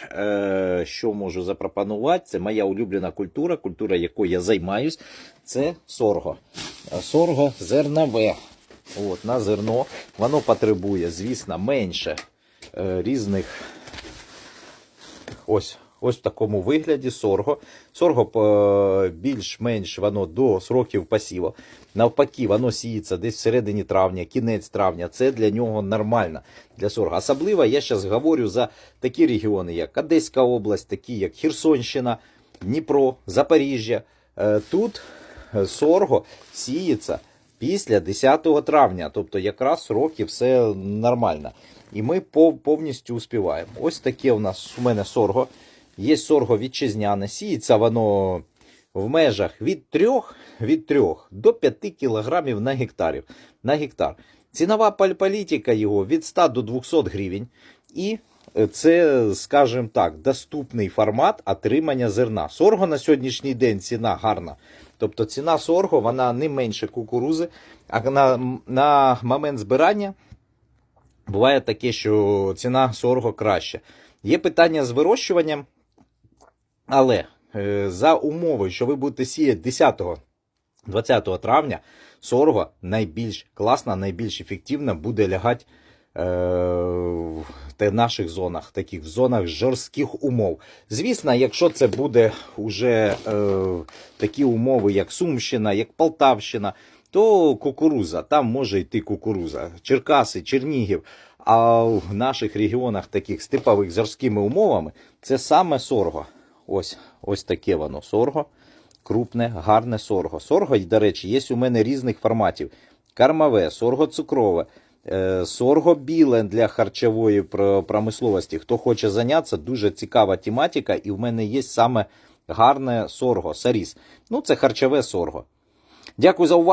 Е, що можу запропонувати? Це моя улюблена культура, культура, якою я займаюсь. Це сорго. Е, Сорго зернове. От, на зерно. Воно потребує, звісно, менше е, різних. Ось, ось в такому вигляді сорго. Сорго е, більш-менш воно до сроків посіву. Навпаки, воно сіється десь всередині травня, кінець травня. Це для нього нормально для сорго. Особливо я зараз говорю за такі регіони, як Одеська область, такі як Херсонщина, Дніпро, Запоріжжя. Е, Тут е, сорго сіється після 10 травня, тобто якраз роки все нормально. І ми повністю успіваємо. Ось таке у нас у мене сорго. Є сорго вітчизняне, сіється воно в межах від 3, від 3 до 5 кілограмів на гектарів, на гектар. Цінова політика його від 100 до 200 гривень. І е, це, скажімо так, доступний формат отримання зерна. Сорго на сьогоднішній день ціна гарна. Тобто ціна сорго вона не менше кукурузи, а на, на момент збирання буває таке, що ціна сорго краща. Є питання з вирощуванням, але е, за умови, що ви будете сіяти 10-20 травня, сорго найбільш класна, найбільш ефективно буде лягати е, в наших зонах, таких в зонах жорстких умов. Звісно, якщо це буде уже е, такі умови, як Сумщина, як Полтавщина, то кукуруза, там може йти кукуруза. Черкаси, Чернігів. А в наших регіонах, таких степових з жорсткими умовами, це саме сорго. Ось, ось таке воно сорго. Крупне, гарне сорго. Сорго, до речі, є у мене різних форматів: кармаве, сорго цукрове, е, сорго біле для харчової промисловості. Хто хоче зайнятися, дуже цікава тематика, і в мене є саме гарне сорго, саріс. Ну, це харчове сорго. Дякую за увагу.